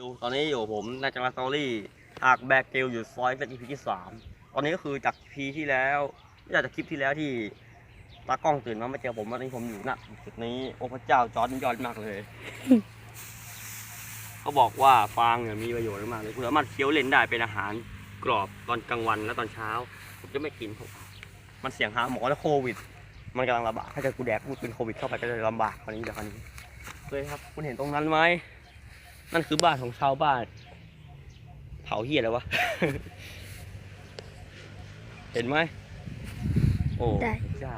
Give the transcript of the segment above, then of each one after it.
กิลตอนนี้อยู่ผมในจังหวัดสตอรี่หากแบกเกลอยู่ซอยเป็น EP ที่สามตอนนี้ก็คือจาก EP ที่แล้วไม่ใช่จากคลิปที่แล้วที่ตากล้องตื่นมาไม่เจอผมวันนี้ผมอยู่ณจุดนี้โอ้พระเจ้าจอร์ดยอดมากเลยเขาบอกว่าฟางเนี่ยมีประโยชน์มากเลยคุณสามารถเคี้ยวเล่นได้เป็นอาหารกรอบตอนกลางวันและตอนเช้าผมจะไม่กินเพราะมันเสี่ยงหาหมอและโควิด มันกำลังระบาดถ้าเกิดกูแดกกูเป็นโควิดเข้าไปก็จะลำบากกว่านี้เดี๋ยวคราวนี้เลยครับ คุณเห็นตรงนั้นไหม นั่นคือบ้านของชาวบ้าน เผาเฮียอะไรวะ เห็นไหม โอ้ได้ เจ้า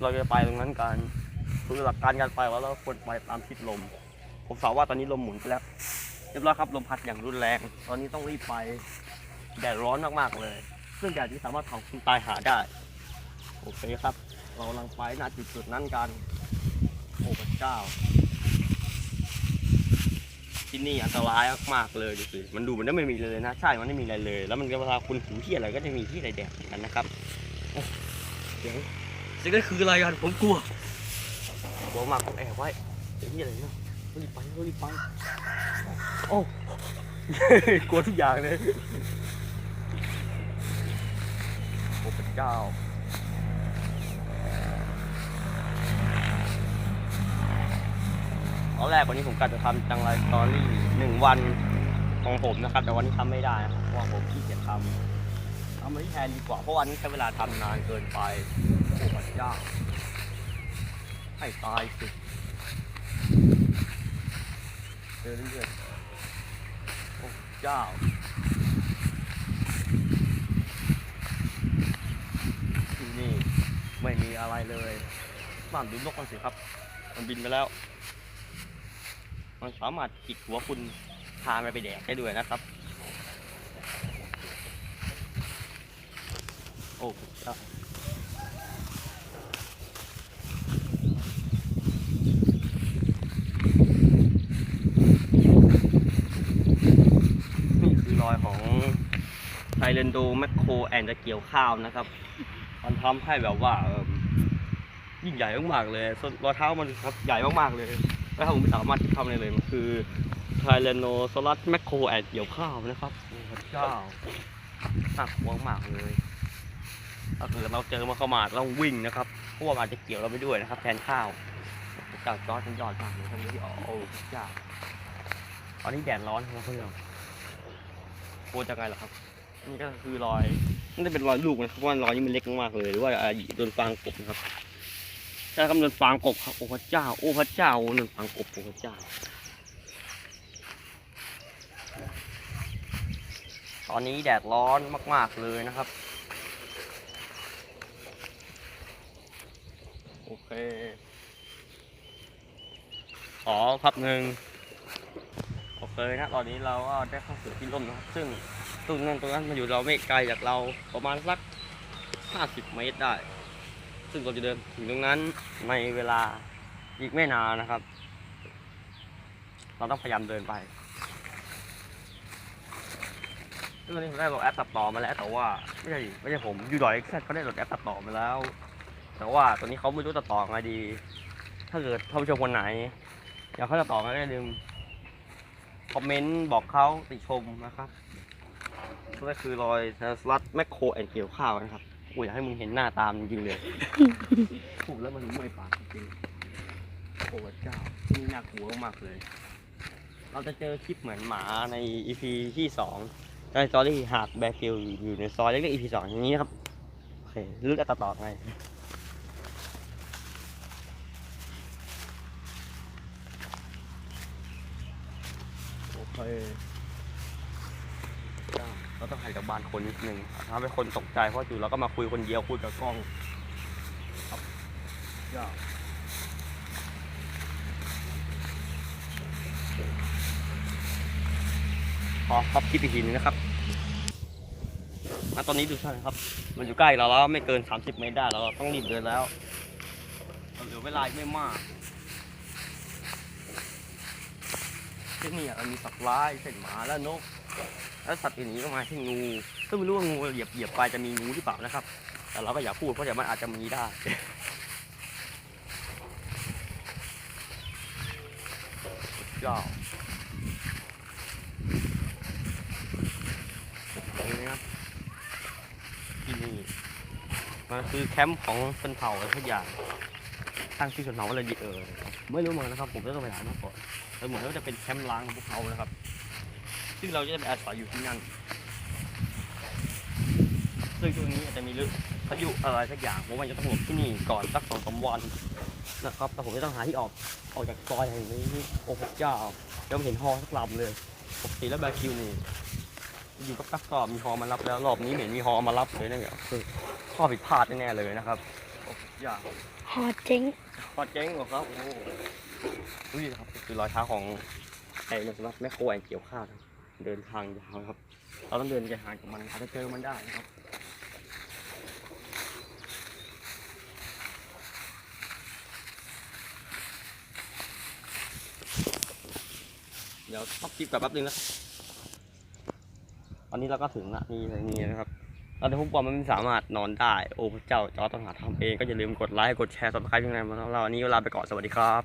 เราจะไปตรงนั้นกันคือหลักการการไปว่าเราควรไปตามทิศลม ผมสาวว่าตอนนี้ลมหมุนไปแล้ว เรียบร้อยครับลมพัดอย่างรุนแรง ตอนนี้ต้องรีบไป แดดร้อนมากๆเลย ซึ่งแดดที่สามารถเผาคุณตายหาได้ โอเคครับ เรากำลังไปณจุดจุดๆนั้นกัน โอ้พระเจ้า ที่นี่อันตรายมากๆเลยดูสิมันดูมันไม่มีเลยนะใช่มันไม่มีอะไรเลย แล้วมันก็เวลาคุณหิวที่อะไรก็จะมีที่อะไรแดกกันนะครับโอ้เดี๋ยวสิ่งนั้นคืออะไรกันผมกลัวกลัวมากผมแอบไว้เดี๋ยวที่อะไรเนี่ยรีบไปรีบไปโอ้กลัวทุกอย่างเลยโอ้พระเจ้า ตอนแรกวันนี้ผมกะจะทำจังไรสตอรี่หนึ่งวันของผมนะครับ แต่วันนี้ทำไม่ได้นะครับเพราะผมขี้เกียจทำทำไม่แทนดีกว่าเพราะวันนี้ใช้เวลาทำนานเกินไปโอ้พระเจ้าให้ตายสิเดินเรื่อยๆโอ้เจ้าที่นี่ไม่มีอะไรเลยบ้านดูนกกันสิครับ มันบินไปแล้ว มันสามารถจิกหัวคุณพามันไปแดกได้ด้วยนะครับ โอ้เจ้านี่คือรอยของไทเรนโดแมคโครแอนจะเกี่ยวข้าวนะครับ มันทำให้แบบว่ายิ่งใหญ่มากๆเลย รอยเท้ามันครับใหญ่มากๆเลย แล้วผมไม่สามารถทำอะไรเลยมันคือไทเลโนซลัสแมคโครแอดเกี่ยวข้าวนะครับโอ้พระเจ้าน่ากลัวมากเลยถ้าเกิดเราเจอมันเข้ามาเราต้องวิ่งนะครับเพราะว่ามันอาจจะเกี่ยวเราไปด้วยนะครับ แทนข้าวพระเจ้าจอร์ดทั้งยอดมากเลยทั้งที่โอ้พระเจ้าตอนนี้แดดร้อนครับเพื่อนกลัวจะไงล่ะครับนี่ก็คือรอยนี่จะเป็นรอยลูกนะครับเพราะว่ารอยนี้มันเล็กมากๆเลย หรือว่าอ่าโดนฟางกบนะครับ ใช่ครับโดนฟางกบครับโอ้พระเจ้า โอ้พระเจ้าโดนฟางกบโอ้พระเจ้า ตอนนี้แดดร้อนมาก ๆ เลยนะครับ โอเคขอพับหนึ่งโอเคนะตอนนี้เราก็ได้เข้าสู่ที่ร่มนะครับ ซึ่งตรงนั้นตรงนั้นมันอยู่เราไม่ไกลจากเราประมาณสัก 50 เมตรได้ ซึ่งเราจะเดินถึงตรงนั้นในเวลาอีกไม่นานนะครับ เราต้องพยายามเดินไปซึ่งตอนนี้ผมได้โหลดแอปตัดต่อมาแล้ว แต่ว่าไม่ใช่ไม่ใช่ผมยูดอยแค่เขาได้โหลดแอปตัดต่อมาแล้ว แต่ว่าตอนนี้เขาไม่รู้ตัดต่อไงดี ถ้าเกิดท่านผู้ชมคนไหน อยากเขาตัดต่อก็อย่าลืมคอมเมนต์บอกเขาติชมนะครับก็คือรอยสลัดแมคโครแอนเกี่ยวข้าวนะครับ โอ้ยอยากให้มึงเห็นหน้าตามจริงๆเลยพูดแล้วมันเมื่อยปากจริงๆโอ้พระเจ้าที่นี่น่ากลัวมากเลย เราจะเจอคลิปเหมือนหมาใน EP ที่สองในซอรี่หากแบคิวอยู่ในซอยเล็กๆ EP สองอย่างนี้นะครับ โอเครู้จะตัดต่อไงโอเคจ้า เราต้องให้กับบานคนนิดนึงทำให้คนตกใจเพราะจู่เราก็มาคุยคนเดียวคุยกับกล้องยอดขอครับคิดอีกทีนึงนะครับณตอนนี้ดูท่ครับ มันอยู่ใกล้เราแล้วไม่เกิน 30 เมตรได้เราต้องรีบเดินแล้วเราเหลือเวลาไม่มากที่นี่มันมีสัตว์ร้ายเช่นหมาและนก แล้วสัตว์อื่นนี้ก็มาที่งูซึ่งไม่รู้ว่างูเหยียบเหยียบไปจะมีงูหรือเปล่านะครับ แต่เราก็อย่าพูดเพราะเดี๋ยวมันอาจจะมีได้ยอดนี่ครับที่นี่มันคือแคมป์ของชนเผ่าทุกอย่างตั้งชื่อชนเผ่าอะไรดีเออไม่รู้เหมือนกันนะครับ ผมก็ต้องไปถามาก่อนแต่เหมือนว่าจะเป็นแคมป์ล้างของพวกเขานะครับ ซึ่งเราจะไปอาศัยอยู่ที่นั่น ซึ่งช่วงนี้อาจจะมีเรื่องพายุอะไรสักอย่างผมว่าจะต้องหลบที่นี่ก่อนสักสองสามวันนะครับ แต่ผมจะต้องหาที่ออกออกจากซอยแห่งนี้โอ้พระเจ้ายังไม่เห็นฮอสักลำเลยปกติแล้วแบคิวนี่อยู่กับกักก็มีฮอมารับแล้วรอบนี้ไม่เห็นมีฮอมารับเลยนะเนี่ยคือข้อผิดพลาดแน่ๆเลยนะครับโอ้พระเจ้าหอเจ๊งพอเจ๊งเหรอครับโอ้โหนี่ครับคือรอยเท้าของไอ้เนี่ยสำหรับแม่โคแอนเกี่ยวข้าวนะครับ เดินทางยาวครับ เราต้องเดินไกลหางจากมันอาจจะเจอมันได้นะครับเดี๋ยวพับคลิปกับแป๊บนึงนะครับตอนนี้เราก็ถึงละนี่นี่นะครับเราในพวกบอลมันไม่สามารถนอนได้ โอ้พระเจ้าจอร์จต้องหาทำเองก็อย่าลืมกดไลค์ กดแชร์สับสไครต์ช่องนั้นมาแล้ววันนี้ก็ลาไปก่อนสวัสดีครับ